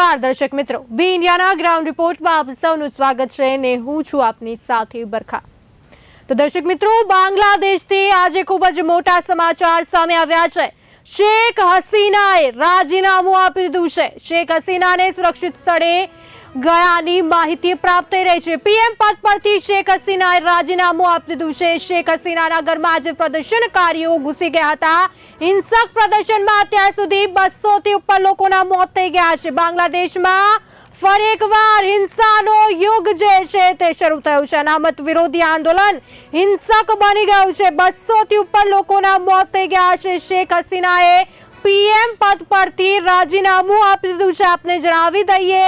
નમસ્કાર, દર્શક મિત્રો. બી ઇન્ડિયાના ગ્રાઉન્ડ રિપોર્ટમાં આપ સૌનું સ્વાગત છે ને હું છું આપની સાથે બરખા. તો દર્શક મિત્રો, બાંગ્લાદેશથી આજે ખૂબ જ મોટા સમાચાર સામે આવ્યા છે. શેખ હસીનાએ રાજીનામું આપી દીધું છે. શેખ હસીનાને સુરક્ષિત સ્થળે ગયાની માહિતી પ્રાપ્ત થઈ રહી છે. પીએમ પદ પરથી શેખ હસીનાએ રાજીનામું આપી દીધું છે. શેખ હસીનાના ઘરમાં આજે પ્રદર્શનકારીઓ ઘૂસી ગયા હતા. હિંસક પ્રદર્શનમાં અત્યાર સુધી બસો થી ઉપર લોકોના મોત થઈ ગયા છે. બાંગ્લાદેશમાં ફરી એકવાર હિંસાનો યુગ જે છે તે શરૂ થયું છે. અનામત વિરોધી આંદોલન હિંસક બની ગયું છે. બસો થી ઉપર લોકોના મોત થઈ ગયા છે. શેખ હસીનાએ પીએમ પદ પરથી રાજીનામું આપી દીધું છે. આપને જણાવી દઈએ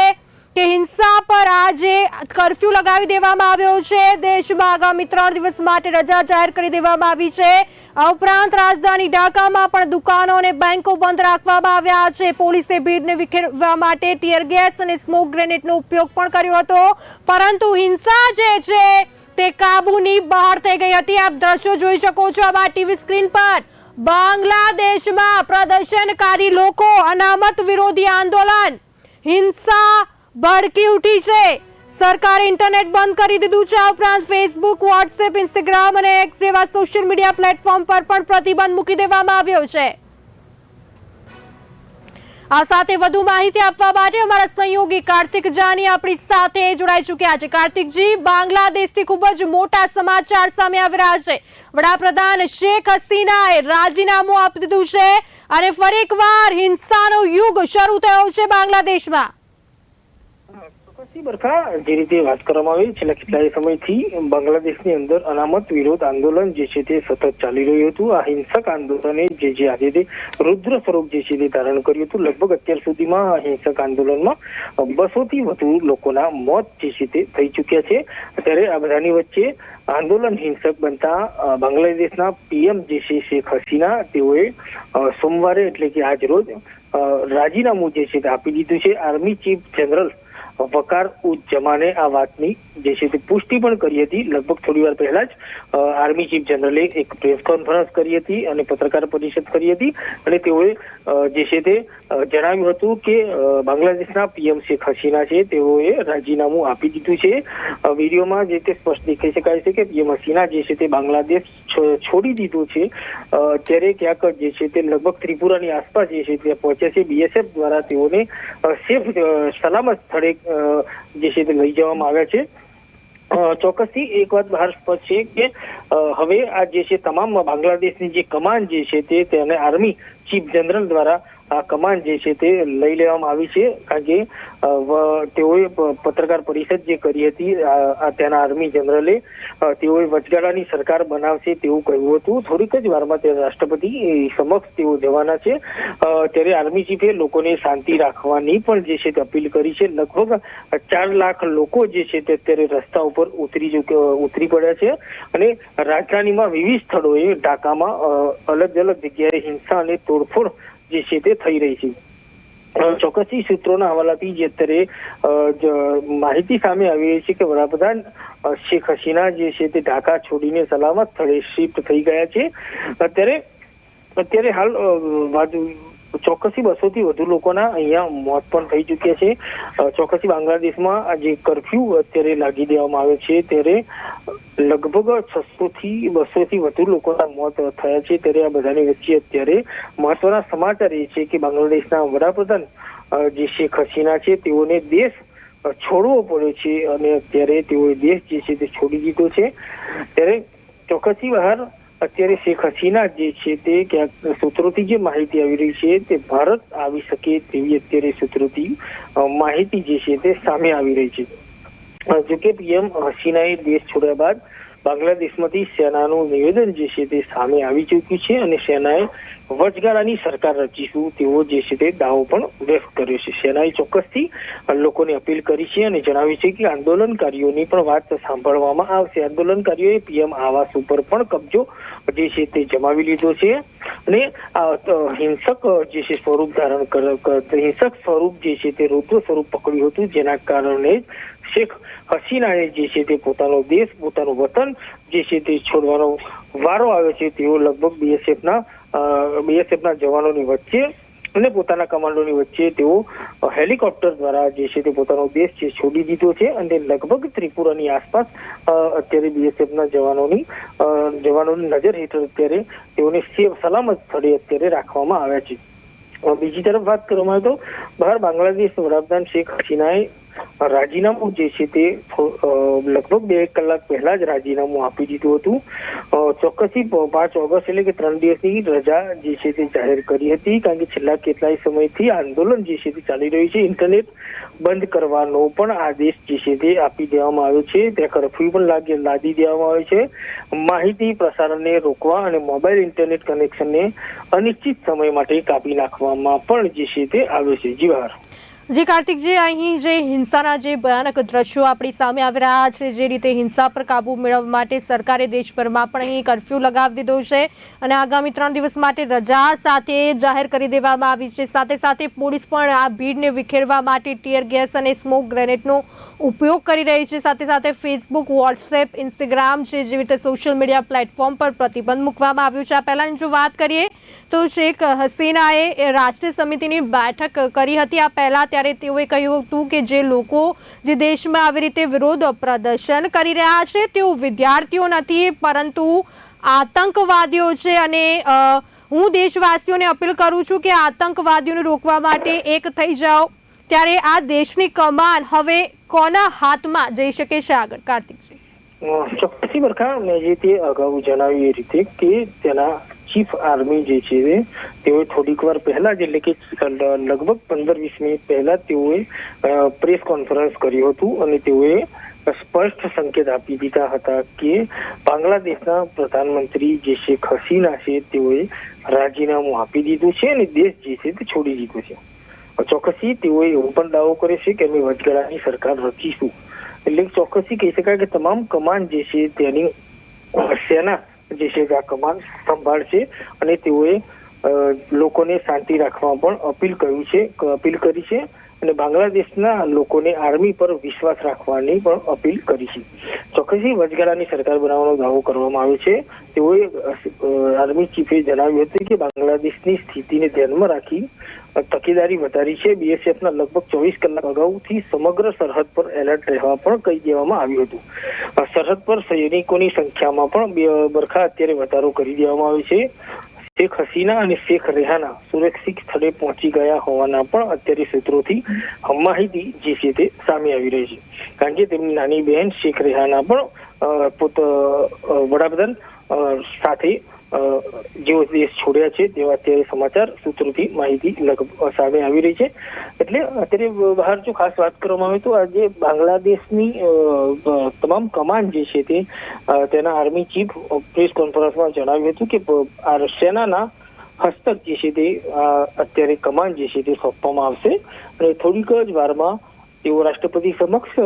કે હિંસા પર આજે કરફ્યુ લગાવી દેવામાં આવ્યો છે. દેશમાં આગામી ત્રણ દિવસ માટે રજા જાહેર કરી દેવામાં આવી છે. આ ઉપરાંત રાજધાની ઢાકામાં પણ દુકાનો અને બેંકો બંધ રાખવામાં આવ્યા છે. પોલીસે ભીડને વિખેરવા માટે ટીયર ગેસ અને સ્મોક ગ્રેનેડનો ઉપયોગ પણ કર્યો હતો. પરંતુ હિંસા જે છે તે કાબુની બહાર થઈ ગઈ હતી. આપ દ્રશ્યો જોઈ શકો છો. આ ટીવી સ્ક્રીન પર બાંગ્લાદેશમાં પ્રદર્શનકારી લોકો અનામત વિરોધી આંદોલન. હિંસા ભડકી ઉઠી છે. સરકારે ઇન્ટરનેટ બંધ કરી દીધું છે આ ઉપરાંત ફેસબુક વોટ્સએપ ઇન્સ્ટાગ્રામ અને એક્સ જેવા સોશિયલ મીડિયા પ્લેટફોર્મ પર પણ પ્રતિબંધ મૂકી દેવામાં આવ્યો છે. આ સાથે વધુ માહિતી આપવા માટે અમારા સહયોગી કાર્તિક જાની આપણી સાથે જોડાઈ ચૂક્યા છે. કાર્તિકજી, બાંગ્લાદેશથી ખૂબ જ મોટા સમાચાર સામે આવી રહ્યા છે. વડાપ્રધાન શેખ હસીનાએ રાજીનામું આપી દીધું છે અને ફરી એકવાર હિંસાનો યુગ શરૂ થયો છે બાંગ્લાદેશમાં. બરખા, જે રીતે વાત કરવામાં આવી, છેલ્લા કેટલાય સમયથી બાંગ્લાદેશની અંદર અનામત વિરોધ આંદોલન જે છે તે સતત ચાલી રહ્યું હતું. આ હિંસક આંદોલને જે જે આજે તે રુદ્ર સ્વરૂપ જે છે તે ધારણ કર્યું હતું. લગભગ અત્યાર સુધીમાં આ હિંસક આંદોલનમાં બસોથી વધુ લોકોના મોત જે છે તે થઈ ચુક્યા છે. ત્યારે આ બધાની વચ્ચે આંદોલન હિંસક બનતા બાંગ્લાદેશના પીએમ જે છે શેખ હસીના તેઓએ સોમવારે એટલે કે આજ રોજ રાજીનામું જે છે તે આપી દીધું છે. આર્મી ચીફ જનરલ વકાર ઉજ્જમાને આ વાતની જે છે તે પુષ્ટિ પણ કરી હતી. લગભગ થોડી વાર પહેલા જ આર્મી ચીફ જનરલે એક પ્રેસ કોન્ફરન્સ કરી હતી અને પત્રકાર પરિષદ કરી હતી અને તેઓએ જે છે તે જણાવ્યું હતું કે બાંગ્લાદેશના પીએમ શેખ હસીના છે. તેઓએ રાજીનામું આપી દીધું છે. વિડીયોમાં જે તે સ્પષ્ટ દેખાઈ શકાય છે કે પીએમ હસીના જે છે તે બાંગ્લાદેશ છોડી દીધું છે. ત્યારે ક્યાંક જે છે તે લગભગ ત્રિપુરાની આસપાસ જે છે તે પહોંચ્યા છે. બીએસએફ દ્વારા તેઓને સેફ સલામત સ્થળે જે છે તે લઈ જવામાં આવ્યા છે. ચોક્કસથી એક વાત બહાર સ્પષ્ટ છે કે હવે આ જે છે તમામ બાંગ્લાદેશની જે કમાન જે છે તે તેને આર્મી ચીફ જનરલ દ્વારા આ કમાન જે છે તે લઈ લેવામાં આવી છે, કારણ કે તેઓએ પત્રકાર પરિષદ જે કરી હતી ત્યાંના આર્મી જનરલે તેઓએ વચગાળાની સરકાર બનાવશે તેવું કહ્યું હતું. થોડીક જ વારમાં તે રાષ્ટ્રપતિ સમક્ષ તેઓ જવાના છે. ત્યારે આર્મી ચીફે લોકોને શાંતિ રાખવાની પણ જે છે તે અપીલ કરી છે. લગભગ ચાર લાખ લોકો જે છે તે અત્યારે રસ્તા ઉપર ઉતરી ઉતરી પડ્યા છે અને રાજધાનીમાં વિવિધ સ્થળોએ ઢાકામાં અલગ અલગ જગ્યાએ હિંસા અને તોડફોડ જે છે તે થઈ રહી છે. ચોક્કસથી સૂત્રોના હવાલાથી જે અત્યારે માહિતી સામે આવી રહી છે કે વડાપ્રધાન શેખ હસીના જે છે તે ઢાકા છોડીને સલામત સ્થળે શિફ્ટ થઈ ગયા છે. અત્યારે અત્યારે હાલ ચોક્કસથી બસો થી વધુ લોકોના અહીંયા મોત પણ થઈ ચુક્યા છે. ચોક્કસી બાંગ્લાદેશમાં આજે કરફ્યુ અત્યારે લાગી દેવામાં આવે છે, ત્યારે લગભગ છસો થી બસો થી વધુ લોકોના મોત થયા છે. ત્યારે આ બધાની વચ્ચે અત્યારે મહત્વના સમાચાર એ છે કે બાંગ્લાદેશના વડાપ્રધાન જે શેખ હસીના છે, તેઓને દેશ છોડવો પડ્યો છે અને અત્યારે તેઓએ દેશ જે છે તે છોડી દીધો છે. ત્યારે ચોક્કસથી બહાર અત્યારે શેખ હસીના જે છે તે ક્યાંક સૂત્રોથી જે માહિતી આવી રહી છે તે ભારત આવી શકે તેવી અત્યારે સૂત્રોથી માહિતી જે છે તે સામે આવી રહી છે. જોકે પીએમ હસીનાએ દેશ છોડ્યા બાદ બાંગ્લાદેશમાંથી સેનાનું નિવેદન જે છે તે સામે આવી ચૂક્યું છે અને સેનાએ વચગાળાની સરકાર રચીશું તેવો જે છે તે દાવો પણ વ્યક્ત કર્યો છે. સેનાએ ચોક્કસથી લોકોને અપીલ કરી છે અને જણાવ્યું છે કે આંદોલનકારીઓની પણ વાત સાંભળવામાં આવશે. આંદોલનકારીઓએ પીએમ આવાસ ઉપર પણ કબજો જે છે તે જમાવી લીધો છે અને હિંસક જે છે સ્વરૂપ ધારણ હિંસક સ્વરૂપ જે છે તે રૌદ્ર સ્વરૂપ પકડ્યું હતું. જેના કારણે શેખ હસીનાએ જે છે તે પોતાનો દેશ, પોતાનું વતન જે છે તે છોડવાનો વારો આવે છે, તેઓ લગભગ બીએસએફના બીએસએફના જવાનોની વચ્ચે અને પોતાના કમાન્ડોની વચ્ચે તેઓ હેલિકોપ્ટર દ્વારા જે છે તે પોતાનો દેશ છે છોડી દીધો છે અને લગભગ ત્રિપુરાની આસપાસ અત્યારે બીએસએફના જવાનોની જવાનોની નજર હેઠળ અત્યારે તેઓને સેફ સલામત સ્થળે અત્યારે રાખવામાં આવ્યા છે. બીજી તરફ વાત કરવામાં આવે તો બહાર બાંગ્લાદેશ વડાપ્રધાન શેખ હસીનાએ રાજીનામું જે છે તે લગભગ બે કલાક પહેલા જ રાજીનામું આપી દીધું હતું. ચોક્કસથી પાંચ ઓગસ્ટ એટલે કે ત્રણ દિવસની રજા જે છે તે જાહેર કરી હતી, કારણ કે છેલ્લા કેટલાય સમયથી આંદોલન જે છે તે ચાલી રહ્યું છે. ઇન્ટરનેટ બંધ કરવાનો પણ આદેશ જે છે તે આપી દેવામાં આવ્યો છે. ત્યાં કરફ્યુ પણ લાગી, લાદી દેવામાં આવે છે. માહિતી પ્રસારણને રોકવા અને મોબાઈલ ઇન્ટરનેટ કનેક્શનને અનિશ્ચિત સમય માટે કાપી નાખવામાં પણ જે છે તે આવે છે. જી બહાર. જે કાર્તિકજી, અહીં જે હિંસાના જે ભયાનક દ્રશ્યો આપણી સામે આવી રહ્યા છે, જે રીતે હિંસા પર કાબૂ મેળવવા માટે સરકારે દેશભરમાં પણ અહીં કર્ફ્યુ લગાવી દીધો છે અને આગામી ત્રણ દિવસ માટે રજા સાથે જાહેર કરી દેવામાં આવી છે. સાથે સાથે પોલીસ પણ આ ભીડને વિખેરવા માટે ટીયર ગેસ અને સ્મોક ગ્રેનેડનો ઉપયોગ કરી રહી છે. સાથે સાથે ફેસબુક, વોટ્સએપ, ઇન્સ્ટાગ્રામ છે, જેવી રીતે સોશિયલ મીડિયા પ્લેટફોર્મ પર પ્રતિબંધ મૂકવામાં આવ્યું છે. આ પહેલાંની જો વાત કરીએ તો શેખ હસીનાએ રાષ્ટ્રીય સમિતિની બેઠક કરી હતી. આ પહેલા ત્યારે તેઓએ કહ્યું હતું કે જે લોકો જે દેશમાં આવી રીતે વિરોધ પ્રદર્શન કરી રહ્યા છે તેઓ વિદ્યાર્થીઓ નથી પરંતુ આતંકવાદીઓ છે અને હું દેશવાસીઓને અપીલ કરું છું કે આતંકવાદીઓને રોકવા માટે એક થઈ જાઓ. ત્યારે આ દેશની કમાન હવે કોના હાથમાં જઈ શકે છે આગળ? કાર્તિકજી. અ, ચોક્કસી બરખા મેં જે તે અગાઉ જણાવ્યું એ રીતે કે તેના ચીફ આર્મી જે છે તેઓએ થોડીક વાર પહેલા જ, એટલે કે લગભગ પંદર વીસ મિનિટ પહેલા તેઓએ પ્રેસ કોન્ફરન્સ કર્યું હતું અને તેઓએ સ્પષ્ટ સંકેત આપી દીધા હતા કે બાંગ્લાદેશના પ્રધાનમંત્રી જે શેખ હસીના છે, તેઓએ રાજીનામું આપી દીધું છે અને દેશ જે છે તે છોડી દીધો છે. ચોક્કસી તેઓએ એવો પણ દાવો કરે છે કે અમે વચગાળાની સરકાર રચીશું. એટલે ચોક્કસી કહી શકાય કે તમામ કમાન્ડ જે છે તેની સેના જે છે આ કમાન સંભાળશે અને તેઓએ લોકોને શાંતિ રાખવા પણ અપીલ કર્યું છે અપીલ કરી છે અને બાંગ્લાદેશના લોકોને આર્મી પર વિશ્વાસ રાખવાની પણ અપીલ કરી છે. ચોક્કસી વચગાળાની સરકાર બનાવવાનો દાવો કરવામાં આવ્યો છે. તેઓએ આર્મી ચીફે જણાવ્યું હતું કે બાંગ્લાદેશની સ્થિતિને ધ્યાનમાં રાખી તકેદારી વધારી છે. બીએસએફના લગભગ ચોવીસ કલાક અગાઉથી સમગ્ર સરહદ પર એલર્ટ રહેવા પણ કહી દેવામાં આવ્યું હતું. સરહદ પર સૈનિકોની સંખ્યામાં પણ બરખા અત્યારે વધારો કરી દેવામાં આવ્યો છે. શેખ હસીના અને શેખ રેહાના સુરક્ષિત સ્થળે પહોંચી ગયા હોવાના પણ અત્યારે સૂત્રોથી માહિતી જે છે તે સામે આવી રહી છે. કારણ કે તેમની નાની બહેન શેખ રેહાના પણ પોત વડાપ્રધાન સાથે જેઓ દેશ છોડ્યા છે તેવા અત્યારે સમાચાર સૂત્રોથી માહિતી સામે આવી રહી છે. એટલે અત્યારે બહાર જો ખાસ વાત કરવામાં આવે તો આજે બાંગ્લાદેશની તમામ કમાન્ડ જે છે તે તેના આર્મી ચીફ પ્રેસ કોન્ફરન્સમાં જણાવ્યું હતું કે આ સેનાના હસ્તક જે છે તે અત્યારે કમાન્ડ જે છે તે સોંપવામાં આવશે. અને થોડીક જ વારમાં તેઓ રાષ્ટ્રપતિ સમક્ષ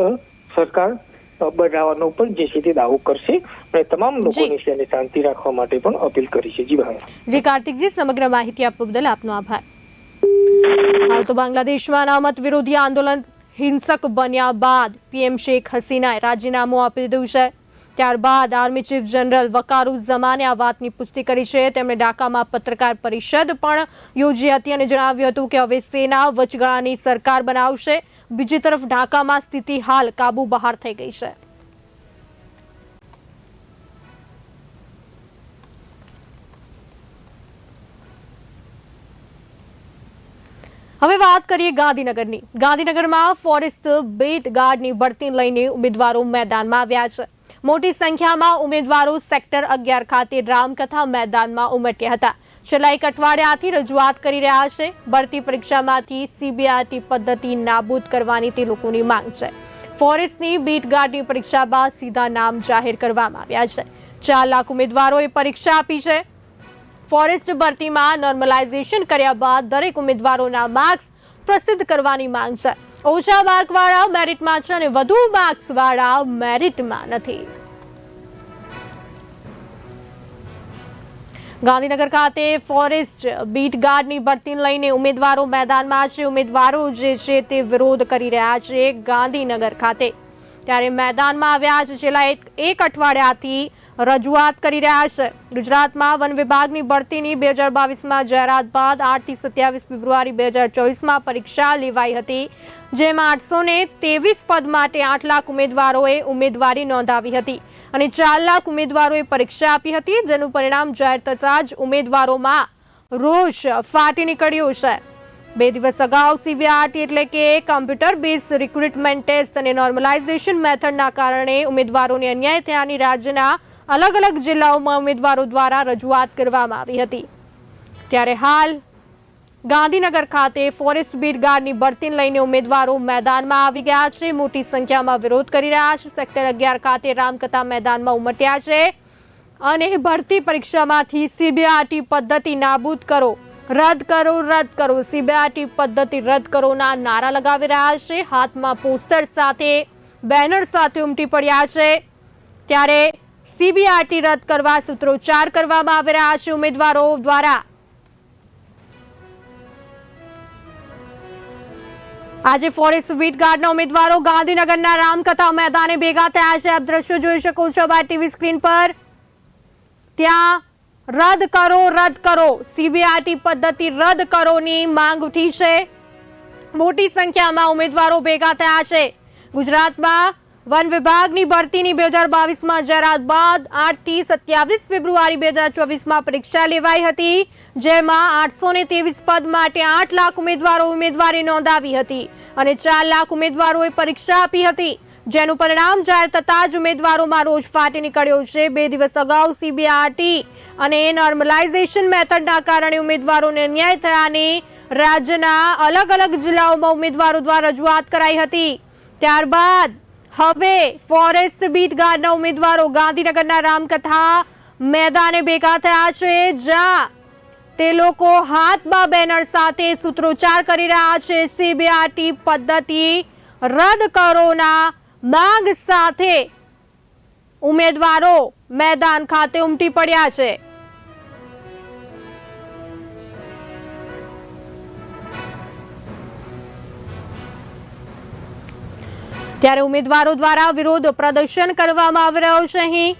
સરકાર બનાવવાનો પણ જે છે તે દાવો કરશે અને તમામ લોકોની છે શાંતિ રાખવા માટે પણ અપીલ કરી છે. જી ભાઈ. જી કાર્તિકજી સમગ્ર માહિતી આપવા બદલ આપનો આભાર. હાલ તો બાંગ્લાદેશમાં અનામત વિરોધી આંદોલન હિંસક બન્યા બાદ પીએમ શેખ હસીનાએ રાજીનામું આપી દીધું છે. ત્યારબાદ આર્મી ચીફ જનરલ વકારુઝમાને આ વાતની પુષ્ટિ કરી છે. તેમણે ઢાકામાં પત્રકાર પરિષદ પણ યોજી હતી અને જણાવ્યું હતું કે હવે સેના વચગાળાની સરકાર બનાવશે. બીજી તરફ ઢાકામાં સ્થિતિ હાલ કાબુ બહાર થઈ ગઈ છે. હવે વાત કરીએ ગાંધીનગરની. ગાંધીનગરમાં ફોરેસ્ટ બેટ ગાર્ડની ભરતી લઈને ઉમેદવારો મેદાનમાં આવ્યા છે. મોટી સંખ્યામાં ઉમેદવારો સેક્ટર અગિયાર ખાતે રામકથા મેદાનમાં ઉમટ્યા હતા. છેલ્લા એક અઠવાડિયાથી રજૂઆત કરી રહ્યા છે. ભરતી પરીક્ષામાંથી સીબીઆરટી પદ્ધતિ નાબૂદ કરવાની તે લોકોની માંગ છે. ફોરેસ્ટની બીટ ગાર્ડની પરીક્ષા બાદ સીધા નામ જાહેર કરવામાં આવ્યા છે. ચાર લાખ ઉમેદવારોએ પરીક્ષા આપી છે. ફોરેસ્ટ ભરતીમાં નોર્મલાઇઝેશન કર્યા બાદ દરેક ઉમેદવારોના માર્ક્સ પ્રસિદ્ધ કરવાની માંગ છે. ઓછા માર્કવાળા મેરિટમાં છે અને વધુ માર્ક્સવાળા મેરિટમાં નથી. ગાંધીનગર ખાતે ફોરેસ્ટ બીટ ગાર્ડની ભરતીને લઈને ઉમેદવારો મેદાનમાં છે. ઉમેદવારો જે છે તે વિરોધ કરી રહ્યા છે ગાંધીનગર ખાતે. ત્યારે મેદાનમાં આવ્યા છે છેલ્લા એક અઠવાડિયાથી રજૂઆત કરી રહ્યા છે. ગુજરાતમાં વન વિભાગની ભરતીની બે હજાર બાવીસમાં જાહેરાત બાદ આઠથી સત્યાવીસ ફેબ્રુઆરી બે હજાર ચોવીસમાં પરીક્ષા લેવાઈ હતી, જેમાં આઠસો ને પદ માટે આઠ લાખ ઉમેદવારોએ ઉમેદવારી નોંધાવી હતી. અને ચાર લાખ ઉમેદવારોએ પરીક્ષા આપી હતી, જેનું પરિણામ જાહેર થતાં જ ઉમેદવારોમાં રોષ ફાટી નીકળ્યો છે. બે દિવસ અગાઉ સીબીઆરટી એટલે કે કમ્પ્યુટર બેઝ રિક્રુટમેન્ટ ટેસ્ટ અને નોર્મલાઇઝેશન મેથડના કારણે ઉમેદવારોને અન્યાય થયાની રાજ્યના અલગ અલગ જિલ્લાઓમાં ઉમેદવારો દ્વારા રજૂઆત કરવામાં આવી હતી. ત્યારે હાલ ગાંધીનગર ખાતે ફોરેસ્ટ બીટ ગાર્ડની લઈને ઉમેદવારો મેદાનમાં આવી ગયા છે. મોટી સંખ્યામાં વિરોધ કરી રહ્યા છે. સેક્ટર અગિયાર ખાતે રામકથા મેદાનમાં ઉમટ્યા છે. અને ભરતી પરીક્ષામાંથી સીબીઆરટી પદ્ધતિ નાબૂદ કરો. રદ કરો રદ કરો. સીબીઆરટી પદ્ધતિ રદ કરોના નારા લગાવી રહ્યા છે. હાથમાં પોસ્ટર સાથે બેનર સાથે ઉમટી પડ્યા છે. ત્યારે સીબીઆરટી રદ કરવા સૂત્રોચ્ચાર કરવામાં આવી રહ્યા છે. ઉમેદવારો દ્વારા આજે ફોરેસ્ટ વીટ ગાર્ડના ઉમેદવારો ગાંધીનગરના રામકથા મેદાને ભેગા થયા છે. આપ દ્રશ્યો જોઈ શકો છો બાર ટીવી સ્ક્રીન પર. ત્યાં રદ કરો રદ કરો. સીબીઆરટી પદ્ધતિ રદ કરોની માંગ ઉઠી છે. મોટી સંખ્યામાં ઉમેદવારો ભેગા થયા છે. ગુજરાતમાં વન વિભાગની ભરતીની બે હજાર બાવીસમાં જાહેરાત બાદ આઠથી સત્યાવીસ ફેબ્રુઆરી બે હજાર ચોવીસમાં પરીક્ષા લેવાઈ હતી, જેમાં આઠસો ને ત્રેવીસ પદ માટે આઠ લાખ ઉમેદવારો ઉમેદવારી નોંધાવી હતી અને ચાર લાખ ઉમેદવારોએ પરીક્ષા આપી હતી. જેનું પરિણામ જાહેર થતાં જ ઉમેદવારોમાં રોષ ફાટી નીકળ્યો છે. બે દિવસ અગાઉ સીબીઆરટી અને નોર્મલાઇઝેશન મેથડના કારણે ઉમેદવારોને અન્યાય થયાની રાજ્યના અલગ અલગ જિલ્લાઓમાં ઉમેદવારો દ્વારા રજૂઆત કરાઈ હતી. ત્યારબાદ હવે ફોરેસ્ટ બીટ ગાર્ડના ઉમેદવારો ગાંધીનગરના રામકથા મેદાને ભેગા થયા છે, જ્યાં તે લોકો હાથમાં બેનર સાથે સૂત્રોચ્ચાર કરી રહ્યા છે. સીબીઆરટી પદ્ધતિ રદ કરોના માંગ સાથે ઉમેદવારો મેદાન ખાતે ઉમટી પડ્યા છે. ત્યારે ઉમેદવારો દ્વારા વિરોધ પ્રદર્શન કરવામાં આવી રહ્યો છે અહીં.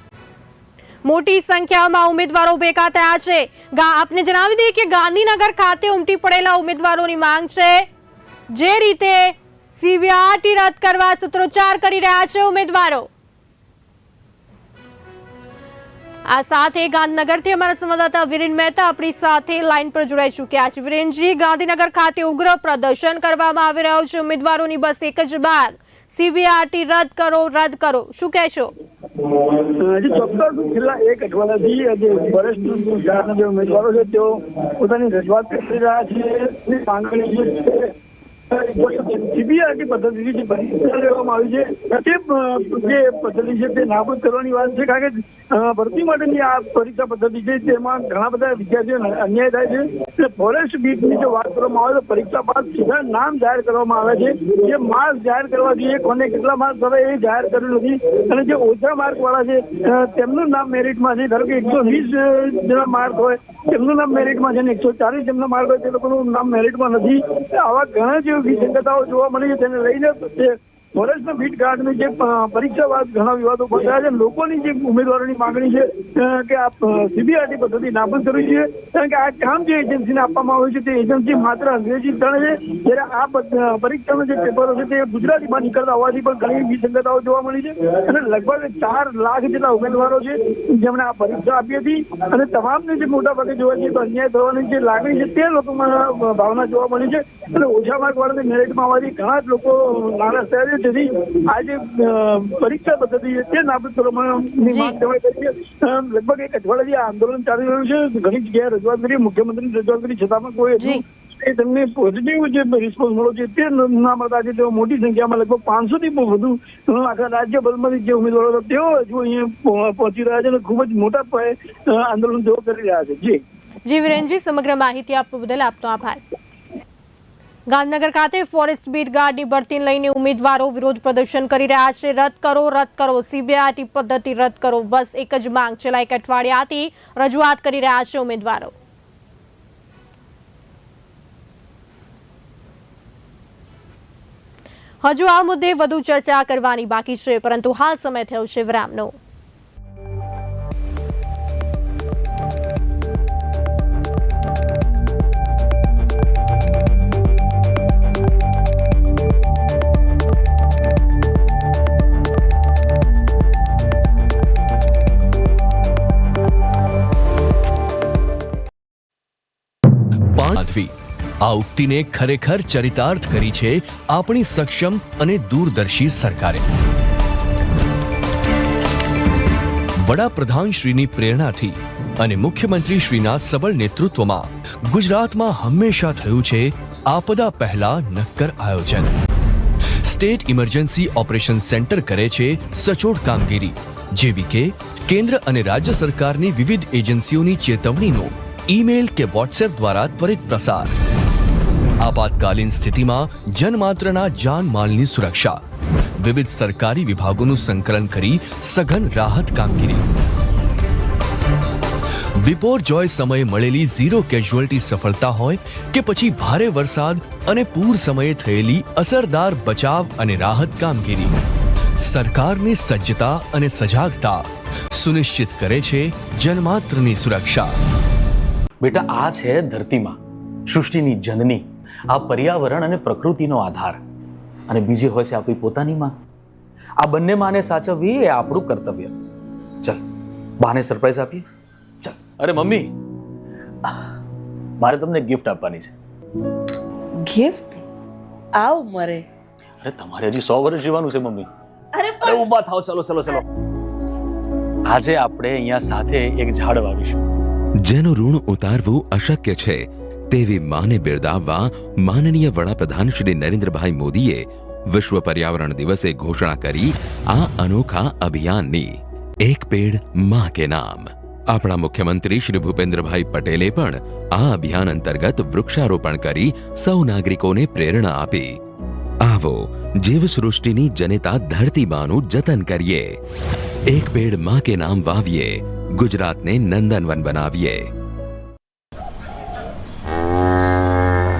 મોટી સંખ્યામાં ઉમેદવારો ભેગા થયા છે. આપને જણાવી દઈએ કે ગાંધીનગર ખાતે ઉમટી પડેલા ઉમેદવારોની માંગ છે. જે રીતે સીબીઆરટી રદ કરવા સૂત્રોચ્ચાર કરી રહ્યા છે ઉમેદવારો. આ સાથે ગાંધીનગરથી અમારા સંવાદદાતા વિરેન મહેતા આપણી સાથે લાઈન પર જોડાઈ ચૂક્યા છે. વિરેનજી, ગાંધીનગર ખાતે ઉગ્ર પ્રદર્શન કરવામાં આવી રહ્યું છે. ઉમેદવારોની બસ એક જ બાર. સીબીઆરટી રદ કરો રદ કરો. શું કહેશો? ચોક્કસ છેલ્લા એક અઠવાડિયાથી ઉમેદવારો છે પોતાની રજૂઆત કરી રહ્યા છે. પરીક્ષા બાદ સીધા નામ જાહેર કરવામાં આવે છે. જે માર્ક જાહેર કરવા જોઈએ, કોને કેટલા માર્ક આવે એ જાહેર કર્યું નથી. અને જે ઓછા માર્ક વાળા છે તેમનું નામ મેરિટમાં છે. ધારો કે એકસો વીસ જેના માર્ક હોય, તેમનું નામ મેરિટમાં છે ને એકસો ચાલીસ જેમના માર્ક હોય, તે લોકોનું નામ મેરિટમાં નથી. આવા ઘણા જે વિસંગતતાઓ જોવા મળી તેને લઈને ફોરેસ્ટના બીટ ગાર્ડની જે પરીક્ષાવાદ ઘણા વિવાદો પહોંચ્યા છે. લોકોની જે ઉમેદવારોની માંગણી છે કે આ સીબીઆરટી પદ્ધતિ નાબૂદ કરવી જોઈએ. કારણ કે આ કામ જે એજન્સીને આપવામાં આવ્યું છે, તે એજન્સી માત્ર અંગ્રેજી જાણે છે. જ્યારે આ પરીક્ષાના જે પેપરો છે, તે ગુજરાતીમાં નીકળતા હોવાથી પણ ઘણી વિસંગતાઓ જોવા મળી છે. અને લગભગ ચાર લાખ જેટલા ઉમેદવારો છે, જેમણે આ પરીક્ષા આપી હતી. અને તમામને જે મોટા ભાગે જોવા જઈએ તો અન્યાય થવાની જે લાગણી છે, તે લોકોમાં ભાવના જોવા મળી છે. અને ઓછા માર્ક વાળાને મેરિટમાં આવવાથી ઘણા જ લોકો નારાજ થયા છે. જેથી આ જે પરીક્ષા પદ્ધતિ છે નાબૂદ કરવાની માંગ કરી છે. લગભગ એક અઠવાડિયાથી આ આંદોલન ચાલી રહ્યું છે. ઘણી જગ્યાએ રજૂઆત કરી મુખ્યમંત્રીની રજૂઆત કરી છતાં પણ કોઈ. એ તમને પોઝિટિવ જે રિસ્પોન્સ મળ્યો છે તે ના મળતા છે તેઓ મોટી સંખ્યામાં લગભગ પાંચસો થી વધુ આખા રાજ્યભરમાંથી જે ઉમેદવારો હતા તેઓ હજુ અહીંયા પહોંચી રહ્યા છે અને ખૂબ જ મોટા પાયે આંદોલન તેઓ કરી રહ્યા છે. જી. જી વિરેનજી સમગ્ર માહિતી આપવા બદલ આપનો આભાર. ગાંધીનગર ખાતે ફોરેસ્ટ બીટ ગાર્ડની ભરતી લઈને ઉમેદવારો વિરોધ પ્રદર્શન કરી રહ્યા છે. રદ કરો રદ કરો. સીબીઆઈટી પદ્ધતિ રદ કરો. બસ એક જ માંગ છેલ્લા એક અઠવાડિયાથી રજૂઆત કરી રહ્યા છે ઉમેદવારો. હજુ આ મુદ્દે વધુ ચર્ચા કરવાની બાકી છે, પરંતુ હાલ સમય થયો છે વિરામનો. આ ઉક્તિને ખરેખર ચરિતાર્થ કરી છે આપણી સક્ષમ અને દૂરદર્શી સરકારે. વડાપ્રધાન પ્રેરણાથી અને મુખ્યમંત્રી શ્રીના સબળ નેતૃત્વમાં ગુજરાતમાં હંમેશા થયું છે આપદા પહેલા નક્કર આયોજન. સ્ટેટ ઇમરજન્સી ઓપરેશન સેન્ટર કરે છે સચોટ કામગીરી, જેવી કે કેન્દ્ર અને રાજ્ય સરકારની વિવિધ એજન્સીઓની ચેતવણીનો ઈમેલ કે વોટ્સએપ દ્વારા ત્વરિત પ્રસાર. આપાતકાલીન સ્થિતિમાં જનમાત્રના જાનમાલની સુરક્ષા. વિવિધ સરકારી વિભાગોનું સંકલન કરી સઘન રાહત કામગીરી. બિપોર જોય સમયે મળેલી ઝીરો કેઝ્યુઅલ્ટી સફળતા હોય કે પછી ભારે વરસાદ અને પૂર સમયે થયેલી અસરદાર બચાવ અને રાહત કામગીરી. સરકારની સજ્જતા અને સજાગતા સુનિશ્ચિત કરે છે જનમાત્રની સુરક્ષા. બેટા આ છે ધરતીમાં સૃષ્ટિની જનની આ પર્યાવરણ અને પ્રકૃતિનો આધાર. અને બીજી હોય છે આપણી પોતાની માં. આ બંને માને સાચવવી એ આપણું કર્તવ્ય. ચલ બાને સરપ્રાઈઝ આપીએ. ચલ. અરે મમ્મી. મારે તમને ગિફ્ટ આપવાની છે. ગિફ્ટ આ ઉંમરે? અરે તમારે હજી સો વર્ષ જીવવાનું છે મમ્મી. અરે અરે ઊભા થાવ ચલો ચલો ચલો. આજે આપણે અહીંયા સાથે એક ઝાડ વાવીશું. જેનું ઋણ ઉતારવું અશક્ય છે, તેવી માને બિરદાવવા માનનીય વડાપ્રધાન શ્રી નરેન્દ્રભાઈ મોદીએ વિશ્વ પર્યાવરણ દિવસે ઘોષણા કરી આ અનોખા અભિયાનની. એક પેડમાં કે નામ. આપણા મુખ્યમંત્રી શ્રી ભૂપેન્દ્રભાઈ પટેલે પણ આ અભિયાન અંતર્ગત વૃક્ષારોપણ કરી સૌ નાગરિકોને પ્રેરણા આપી. આવો જીવસૃષ્ટિની જનેતા ધરતી માનું જતન કરીએ. એક પેડમાં કે નામ વાવીએ. ગુજરાતને નંદનવન બનાવીએ.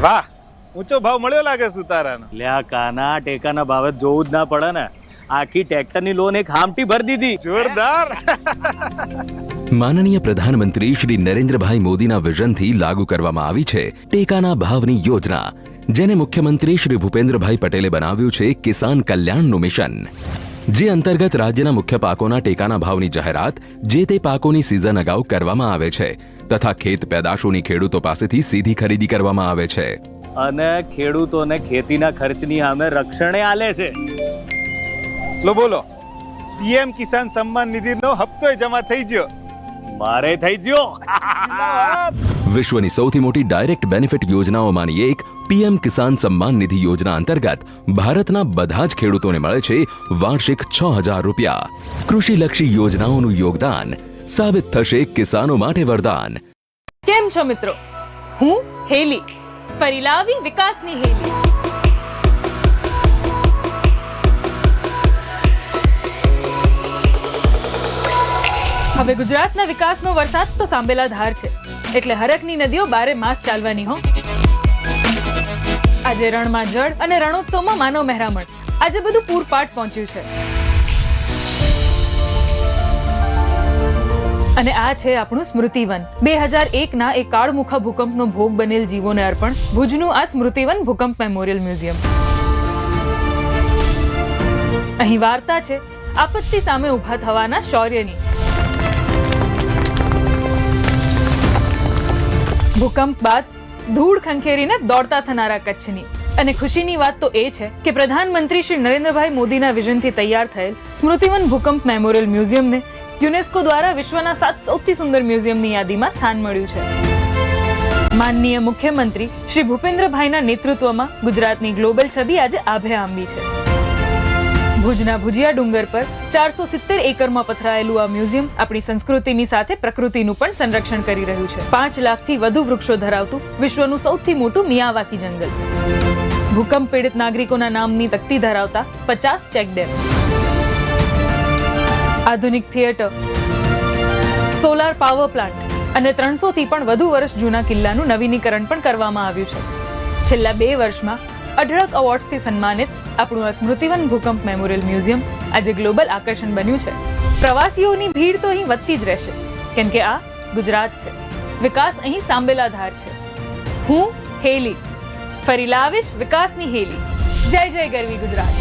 વાહ ઊંચો ભાવ મળ્યો લાગે સુતારાનો. લ્યા કાના ટેકાના ભાવે જોવું જ ના પડે ને. આખી ટ્રેક્ટરની લોન એક હામટી ભરી દીધી. જોરદાર. માનનીય પ્રધાનમંત્રી શ્રી નરેન્દ્રભાઈ મોદીના વિઝનથી લાગુ કરવામાં આવી છે ટેકાના ભાવની યોજના જેને મુખ્યમંત્રી શ્રી ભૂપેન્દ્રભાઈ પટેલે બનાવ્યું છે કિસાન કલ્યાણનું મિશન. જે અંતર્ગત રાજ્યના મુખ્ય પાકોના ટેકાના ભાવની જાહેરાત જે તે પાકોની સિઝન અગાઉ કરવામાં આવે છે તથા ખેત પેદાશોની ખેડૂતો પાસેથી સીધી ખરીદી કરવામાં આવે છે. અને ખેડૂતોને ખેતીના ખર્ચની સામે રક્ષણે આલે છે. લો બોલો પીએમ કિસાન સન્માન નિધિનો હપ્તોય જમા થઈ ગયો. મારે થઈ ગયો. વિશ્વની સૌથી મોટી ડાયરેક્ટ બેનિફિટ યોજનાઓમાંની એક પીએમ કિસાન સન્માન નિધિ યોજના અંતર્ગત ભારતના બધા જ ખેડૂતોને મળે છે વાર્ષિક છ હજાર રૂપિયા. કૃષિલક્ષી યોજનાઓનું યોગદાન સાબિત થશે કિસાનો માટે વરદાન. કેમ છો મિત્રો? હું હેલી, ફરી વિકાસની હેલી. હવે ગુજરાતના વિકાસનો વરસાદ તો સાંભેલા ધાર છે. એટલે હરકની નદીઓ બારે માસ ચાલવાની, હો. આજે રણમાં જળ અને રણોત્સવમાં માનવ મહેરામણ. આજે બધું પૂરપાટ પહોંચ્યું છે. અને આ છે આપણું સ્મૃતિવન. બે હજાર એકના એક કાળમુખા ભૂકંપનો ભોગ બનેલ જીવોને અર્પણ. ભુજનું આ સ્મૃતિવન ભૂકંપ મેમોરિયલ મ્યુઝિયમ. અહીં વાર્તા છે. આપત્તિ સામે ઊભા થવાના શૌર્યની. ભૂકંપ બાદ ધૂળ ખંખેરીને દોડતા થનારા કચ્છની. અને ખુશીની વાત તો એ છે કે પ્રધાનમંત્રી શ્રી નરેન્દ્રભાઈ મોદીના વિઝનથી તૈયાર થયેલ સ્મૃતિવન ભૂકંપ મેમોરિયલ મ્યુઝિયમને યુનેસ્કો દ્વારા વિશ્વના સાત સૌથી સુંદર મ્યુઝિયમની યાદીમાં સ્થાન મળ્યું છે. માનનીય મુખ્યમંત્રી શ્રી ભૂપેન્દ્રભાઈના નેતૃત્વમાં ગુજરાતની ગ્લોબલ છબી આજે આભે આંબી છે. ભુજના ભુજિયા ડુંગર પર ચારસો સિત્તેર એકરમાં પથરાયેલું આ મ્યુઝિયમ આપણી સંસ્કૃતિની સાથે પ્રકૃતિનું પણ સંરક્ષણ કરી રહ્યું છે. પાંચ લાખથી વધુ વૃક્ષો ધરાવતું વિશ્વનું સૌથી મોટું મિયાવાકી જંગલ. ભૂકંપ પીડિત નાગરિકોના નામની તકતી ધરાવતા પચાસ ચેકડેમ આધુનિક થિયેટર, સોલાર પાવર પ્લાન્ટ અને ત્રણસોથી પણ વધુ વર્ષ જૂના કિલ્લાનું નવીનીકરણ પણ કરવામાં આવ્યું છે. છેલ્લા બે વર્ષમાં અઢળક એવોર્ડ્સથી સન્માનિત આપણું આ સ્મૃતિવન ભૂકંપ મેમોરિયલ મ્યુઝિયમ આજે ગ્લોબલ આકર્ષણ બન્યું છે. પ્રવાસીઓની ભીડ તો અહીં વધતી જ રહેશે. કેમ કે આ ગુજરાત છે. વિકાસ અહીં સાંબેલા ધાર છે. હું હેલી. ફરી લાવીશ વિકાસની હેલી. જય જય ગરવી ગુજરાત.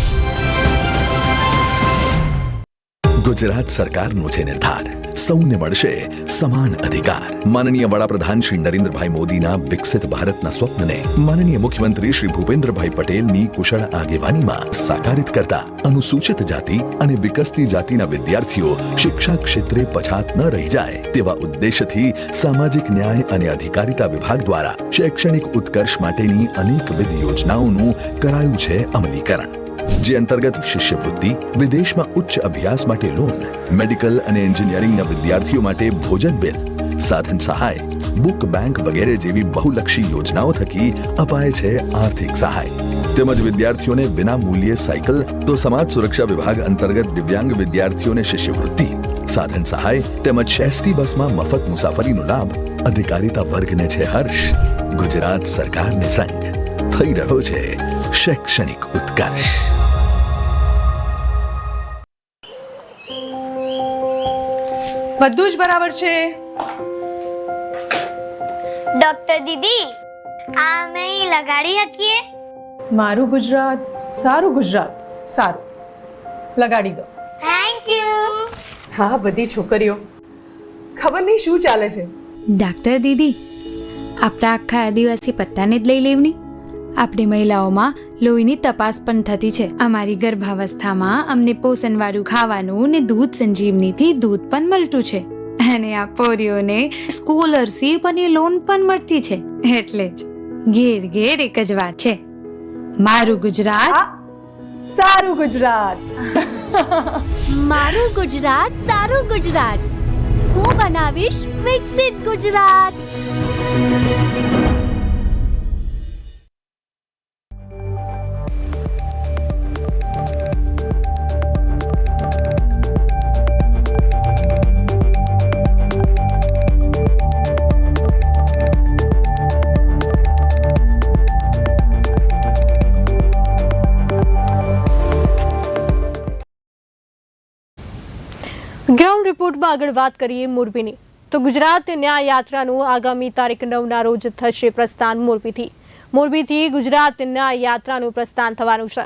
ગુજરાત સરકારનો છે નિર્ધાર. સૌને મળશે સમાન અધિકાર. માનનીય વડાપ્રધાન શ્રી નરેન્દ્રભાઈ મોદીના વિકસિત ભારતના સ્વપ્નને માનનીય મુખ્યમંત્રી શ્રી ભૂપેન્દ્રભાઈ પટેલની કુશળ આગેવાનીમાં સાકારિત કરતા અનુસૂચિત જાતિ અને વિકસતી જાતિના વિદ્યાર્થીઓ શિક્ષા ક્ષેત્રે પછાત ન રહી જાય તેવા ઉદ્દેશથી સામાજિક ન્યાય અને અધિકારિતા વિભાગ દ્વારા શૈક્ષણિક ઉત્કર્ષ માટેની અનેકવિધ યોજનાઓનું કરાયું છે અમલીકરણ. જે અંતર્ગત શિષ્યવૃત્તિ, વિદેશમાં ઉચ્ચ અભ્યાસ માટે લોન મેડિકલ અને એન્જિનિયરિંગના વિદ્યાર્થીઓ માટે ભોજન બિલ સાધન સહાય બુક બેંક વગેરે જેવી બહુલક્ષી યોજનાઓ થકી અપાય છે આર્થિક સહાય. તેમજ વિદ્યાર્થીઓને વિના મૂલ્યે સાયકલ તો સમાજ સુરક્ષા વિભાગ અંતર્ગત દિવ્યાંગ વિદ્યાર્થીઓને શિષ્યવૃત્તિ, સાધન સહાય તેમજ એસટી બસમાં મફત મુસાફરીનો લાભ અધિકારીતા વર્ગને છે હર્ષ. ગુજરાત સરકારને સંગ. થઈ રહ્યો છે શૈક્ષણિક ઉત્કર્ષ. બધું જ બરાબર છે? ડોક્ટર દીદી આ અમે અહીં લગાડી શકીએ મારું ગુજરાત સારું ગુજરાત સારું. લગાડી દો. થેન્ક યુ હા બધી છોકરીઓ. ખબર નહીં શું ચાલે છે? ડાક્ટર દીદી આપણા આખા આદિવાસી પટ્ટાને જ લઈ લેવની. આપણી મહિલાઓમાં લોહીની તપાસ પણ થતી છે. અમારી ગર્ભાવસ્થામાં અમને પોષણવાળું ખાવાનું ને દૂધ સંજીવનીથી દૂધ પણ મળતું છે. અને આ પોરીઓને સ્કોલરશીપ અને લોન પણ મળતી છે. એટલે જ ઘેર ઘેર એક જ વાત છે. મારું ગુજરાત સારું ગુજરાત. મારું ગુજરાત સારું ગુજરાત. હું બનાવીશ વિકસિત ગુજરાત. રિપોર્ટમાં આગળ વાત કરીએ મોરબીની. તો ગુજરાત ન્યાય યાત્રાનું આગામી તારીખ નવના રોજ થશે પ્રસ્થાન મોરબીથી. મોરબીથી ગુજરાત ન્યાય યાત્રાનું પ્રસ્થાન થવાનું છે.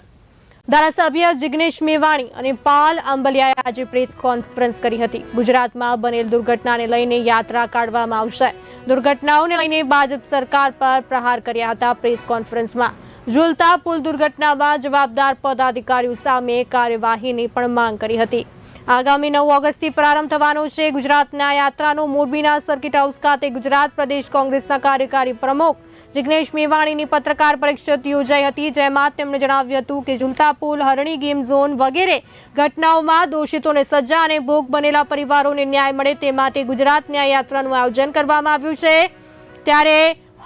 ધારાસભ્ય જિગ્નેશ મેવાણી અને પાલ આંબલિયાએ આજે પ્રેસ કોન્ફરન્સ કરી હતી. ગુજરાતમાં બનેલ દુર્ઘટનાને લઈને યાત્રા કાઢવામાં આવશે. દુર્ઘટનાઓને લઈને ભાજપ સરકાર પર પ્રહાર કર્યા હતા પ્રેસ કોન્ફરન્સમાં. ઝુલતા પુલ દુર્ઘટનામાં જવાબદાર પદાધિકારીઓ સામે કાર્યવાહીની પણ માંગ કરી હતી. આગામી નવ ઓગસ્ટથી પ્રારંભ થવાનો છે. ગુજરાતના યાત્રાનો મોરબીના સર્કિટ હાઉસ ખાતે ગુજરાત પ્રદેશ કોંગ્રેસના કાર્યકારી પ્રમુખ જિગ્નેશ મેવાણીની પત્રકાર પરિષદ યોજાઈ હતી, જેમાં તેમણે જણાવ્યું હતું કે ઝુલતા પુલ, હરણી ગેમ ઝોન વગેરે ઘટનાઓમાં દોષિતોને સજા અને ભોગ બનેલા પરિવારોને ન્યાય મળે તે માટે ગુજરાત ન્યાય યાત્રાનું આયોજન કરવામાં આવ્યું છે. ત્યારે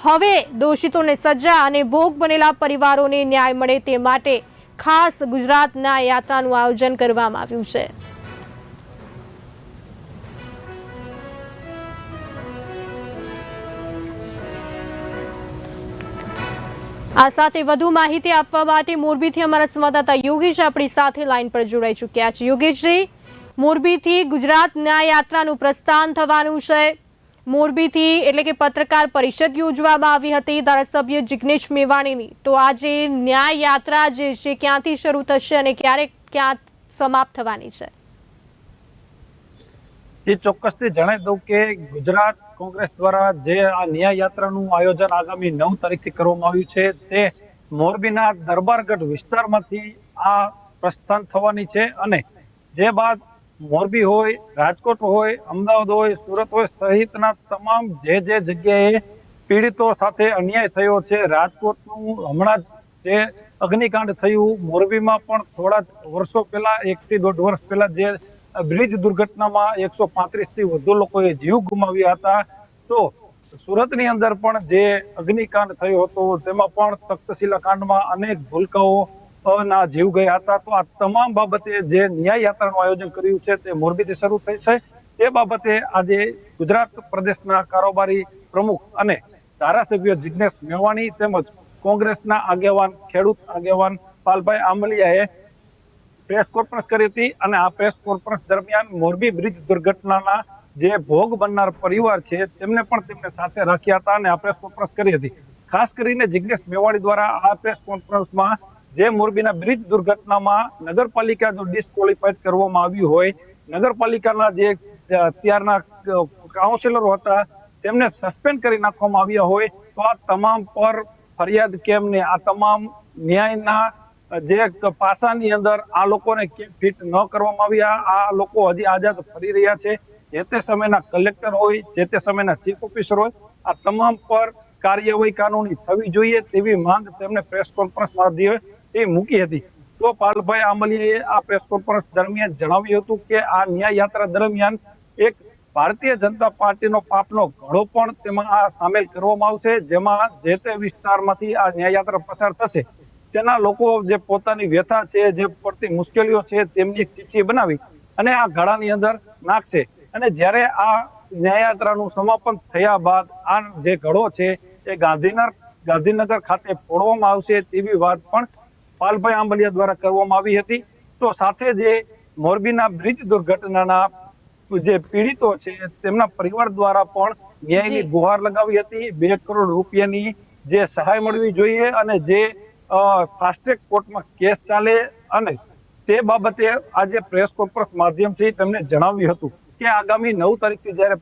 હવે દોષિતોને સજા અને ભોગ બનેલા પરિવારોને ન્યાય મળે તે માટે ખાસ ગુજરાતના યાત્રાનું આયોજન કરવામાં આવ્યું છે. આ સાથે વધુ માહિતી આપવા માટે મોરબીથી અમારા સંવાદદાતા યોગેશ આપણી સાથે લાઈન પર જોડાઈ ચૂક્યા છે. યોગેશજી, મોરબીથી ગુજરાત ન્યાય યાત્રાનું પ્રસ્થાન થવાનું છે. મોરબીથી એટલે કે પત્રકાર પરિષદ યોજવામાં આવી હતી. ધારાસભ્ય જિગ્નેશ મેવાણીની. તો આજે ન્યાય યાત્રા જે છે, ક્યાંથી શરૂ થશે અને ક્યારે ક્યાં સમાપ્ત થવાની છે? એ ચોક્કસથી જણાવી દઉં કે ગુજરાત કોંગ્રેસ દ્વારા જે આ ન્યાય યાત્રાનું આયોજન આગામી નવ તારીખથી કરવામાં આવ્યું છે, તે મોરબીના દરબારગઢ વિસ્તારમાંથી આ પ્રસ્થાન થવાની છે અને જે બાદ મોરબી હોય, રાજકોટ હોય, અમદાવાદ હોય, સુરત હોય સહિતના તમામ જે જે જગ્યાએ પીડિતો સાથે અન્યાય થયો છે, રાજકોટનું હમણાં જ જે અગ્નિકાંડ થયું, મોરબીમાં પણ થોડા વર્ષો પહેલા, એક થી દોઢ વર્ષ પહેલા જે બ્રિજ દુર્ઘટનામાં એકસો પાંત્રીસથી વધુ લોકોએ જીવ ગુમાવ્યા હતા. તો સુરતની અંદર પણ જે અગ્નિકાંડ થયો હતો, તેમાં પણ તક્ષશિલા કાંડમાં અનેક ભૂલકાઓ ના જીવ ગયા હતા. તો આ તમામ બાબતે જે ન્યાય યાત્રાનું આયોજન કર્યું છે, તે મોરબીથી શરૂ થઈ છે. એ બાબતે આજે ગુજરાત પ્રદેશના કારોબારી પ્રમુખ અને ધારાસભ્ય જિજ્ઞેશ મેવાણી તેમજ કોંગ્રેસના આગેવાન ખેડૂત આગેવાન પાલભાઈ આંબલિયાએ પ્રેસ કોન્ફરન્સ કરી હતી અને આ પ્રેસ કોન્ફરન્સ દરમિયાન મોરબી બ્રિજ દુર્ઘટનાના જે ભોગ બનનાર પરિવાર છે, તેમને પણ તેમને સાથે રાખ્યા હતા અને આ પ્રેસ કોન્ફરન્સ કરી હતી. ખાસ કરીને જિગ્નેશ મેવાડી દ્વારા આ પ્રેસ કોન્ફરન્સમાં જે મોરબીના બ્રિજ દુર્ઘટનામાં નગરપાલિકા જો ડિસ્કવોલિફાઈડ કરવામાં આવ્યું હોય, નગરપાલિકાના જે અત્યારના કાઉન્સિલરો હતા, તેમને સસ્પેન્ડ કરી નાખવામાં આવ્યા હોય, તો આ તમામ પર ફરિયાદ કેમ ને આ તમામ ન્યાયના જે પાસાની અંદર આ લોકોને ફિટ ન કરવામાં આવ્યા, આ લોકો હજી આઝાદ ફરી રહ્યા છે. જે તે સમયના કલેક્ટર હોય, જે તે સમયના ચીફ ઓફિસર હોય, આ તમામ પર કાર્યવાહી કાનૂની થવી જોઈએ તેવી માંગ તેમને પ્રેસ કોન્ફરન્સ માધ્યમે એ મૂકી હતી. તો પાલભાઈ આંબલીએ આ પ્રેસ કોન્ફરન્સ દરમિયાન જણાવ્યું હતું કે આ ન્યાય યાત્રા દરમિયાન એક ભારતીય જનતા પાર્ટીનો પાપનો ઘડો પણ તેમાં આ સામેલ કરવામાં આવશે, જેમાં જે તે વિસ્તારમાંથી આ ન્યાય યાત્રા પસાર થશે. તેના લોકો જે પોતાની વ્યથા છે જે પડતી મુશ્કેલીઓ છે તેમની ચિઠ્ઠી બનાવી અને આ ગાળાની અંદર નાખશે. અને જ્યારે આ ન્યાયયાત્રાનું સમાપન થયા બાદ આ જે ઘડો છે એ ગાંધીનગર ગાંધીનગર ખાતે ફોડવામાં આવશે તેવી વાત પણ પાલભાઈ આંબલિયા દ્વારા કરવામાં આવી હતી. તો સાથે જે મોરબીના બ્રિજ દુર્ઘટનાના જે પીડિતો છે તેમના પરિવાર દ્વારા પણ ન્યાયની ગુહાર લગાવી હતી. બે કરોડ રૂપિયાની જે સહાય મળવી જોઈએ અને જે ફાસ્ટ ટ્રેક કોર્ટમાં કેસ ચાલે અને તે બાબતે આજે પ્રેસ કોન્ફરન્સ માધ્યમથી તેમને જણાવ્યું હતું કે આગામી નવ તારીખથી જ્યારે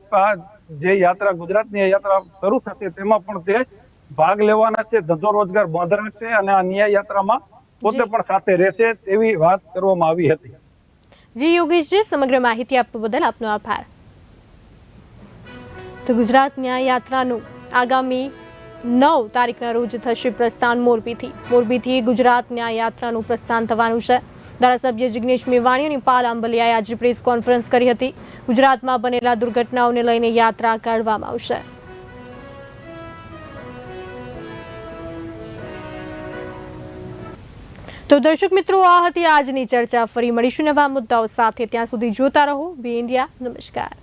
જે યાત્રા ગુજરાતની યાત્રા શરૂ થશે તેમાં પણ તે ભાગ લેવાના છે ધંધો રોજગાર બંધ રહેશે અને આ ન્યાય યાત્રામાં પોતે પણ સાથે રહેશે તેવી વાત કરવામાં આવી હતી. જી યોગેશજી સમગ્ર માહિતી આપવા બદલ આપનો આભાર. તો ગુજરાત ન્યાય યાત્રાનું આગામી નવ તારીખના રોજ થશે પ્રસ્થાન મોરબીથી. મોરબીથી ગુજરાત યાત્રાનું પ્રસ્થાન થવાનું છે. ધારાસભ્ય જિગ્નેશ મેવાણી અને પાલ આંબલિયાએ આજે પ્રેસ કોન્ફરન્સ કરી હતી. ગુજરાતમાં બનેલા દુર્ઘટનાઓને લઈને યાત્રા કાઢવામાં આવશે. તો દર્શક મિત્રો, આ હતી આજની ચર્ચા. ફરી મળીશું નવા મુદ્દાઓ સાથે. ત્યાં સુધી જોતા રહો. B India. નમસ્કાર.